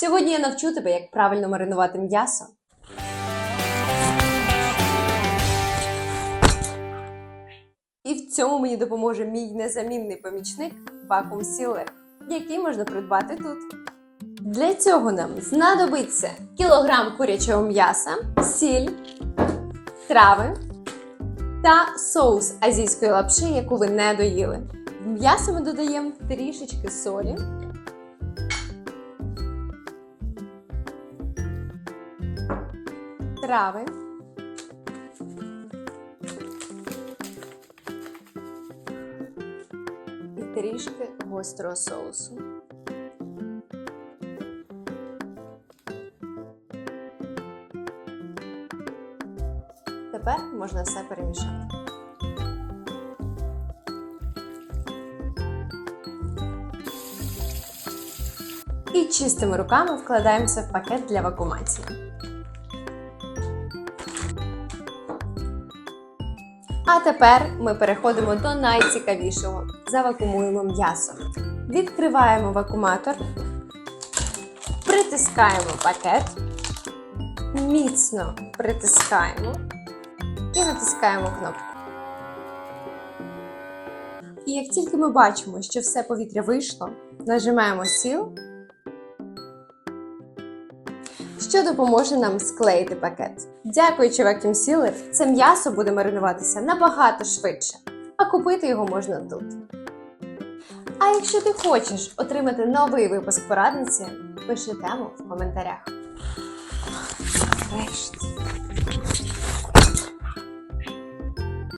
Сьогодні я навчу тебе, як правильно маринувати м'ясо. І в цьому мені допоможе мій незамінний помічник Vacuum Sealer, який можна придбати тут. Для цього нам знадобиться кілограм курячого м'яса, сіль, трави та соус азійської лапши, яку ви не доїли. В м'ясо ми додаємо трішечки солі. Трави. І трішки гострого соусу. Тепер можна все перемішати. І чистими руками вкладаємося в пакет для вакуумації. А тепер ми переходимо до найцікавішого. Завакуумуємо м'ясо. Відкриваємо вакууматор, притискаємо пакет, міцно притискаємо і натискаємо кнопку. І як тільки ми бачимо, що все повітря вийшло, нажимаємо сіл, що допоможе нам склеїти пакет. Дякуючи Vacuum Sealer, це м'ясо буде маринуватися набагато швидше, а купити його можна тут. А якщо ти хочеш отримати новий випуск порадниці, пиши тему в коментарях. Нарешті.